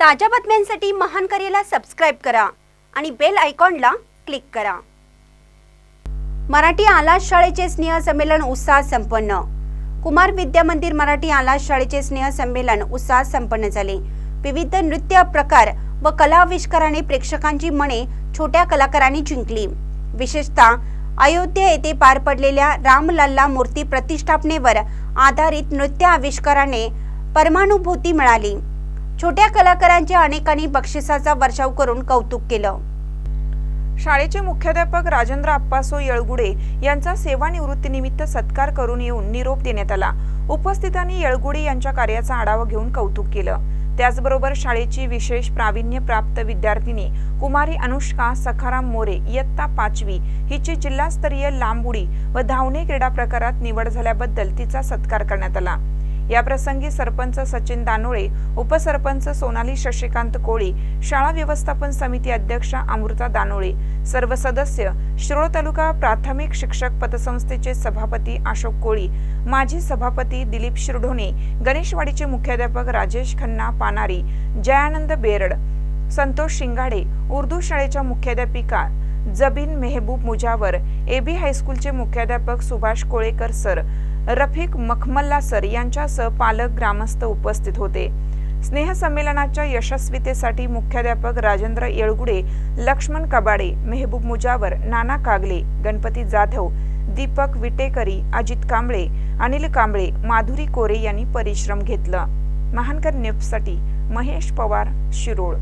ताज्या बातम्यांसाठी महान करेला सबस्क्राईब करा आणि बेल आयकॉनला क्लिक करा. मराठी आलास शाळेचे स्नेह संमेलन उत्साहात संपन्न. कुमार विद्या मंदिर मराठी आलास शाळेचे स्नेह संमेलन उत्साहात संपन्न झाले. विविध नृत्य प्रकार व कला आविष्काराने प्रेक्षकांची मने छोट्या कलाकारांनी जिंकली. विशेषतः अयोध्या येथे पार पडलेल्या रामलल्ला मूर्ती प्रतिष्ठापनेवर आधारित नृत्य आविष्काराने परमानुभूती मिळाली. छोट्या कलाकारांच्या अनेकांनी बक्षिसाचा वर्षाव करून कौतुक केलं. शाळेचे मुख्याध्यापक राजेंद्र अप्पासो येळगुडे यांचा सेवानिवृत्तीनिमित्त सत्कार करून येऊन निरोप देण्यात आला. उपस्थितांनी येळगुडे यांच्या कार्याचा आढावा घेऊन कौतुक केलं. त्याचबरोबर शाळेची विशेष प्रावीण्य प्राप्त विद्यार्थिनी कुमारी अनुष्का सखाराम मोरे इयत्ता पाचवी हिची जिल्हास्तरीय लांब उडी व धावणे क्रीडा प्रकारात निवड झाल्याबद्दल तिचा सत्कार करण्यात आला. याप्रसंगी सरपंच सचिन दानोळे उपसरपंच सोनाली शशिकांत कोळी शाळा व्यवस्थापन समिती अध्यक्षा अमृता दानोळे सर्व सदस्य शिरोळ तालुका प्राथमिक शिक्षक पतसंस्थेचे सभापती अशोक कोळी माजी सभापती दिलीप शिरढोणे गणेशवाडीचे मुख्याध्यापक राजेश खन्ना पानारी जयानंद बेरड संतोष शिंगाडे उर्दू शाळेच्या मुख्याध्यापिका जबीन मेहबूब मुजावर एबी हायस्कूलचे मुख्याध्यापक सुभाष कोळेकर सर रफिक मखमल्ला सर यांच्यासह पालक ग्रामस्थ उपस्थित होते. स्नेहसंमेलनाच्या यशस्वीतेसाठी मुख्याध्यापक राजेंद्र येळगुडे लक्ष्मण कबाडे मेहबूब मुजावर नाना कागले गणपती जाधव दीपक विटेकरी अजित कांबळे अनिल कांबळे माधुरी कोरे यांनी परिश्रम घेतला. महानकर न्यूजसाठी महेश पवार शिरोळ.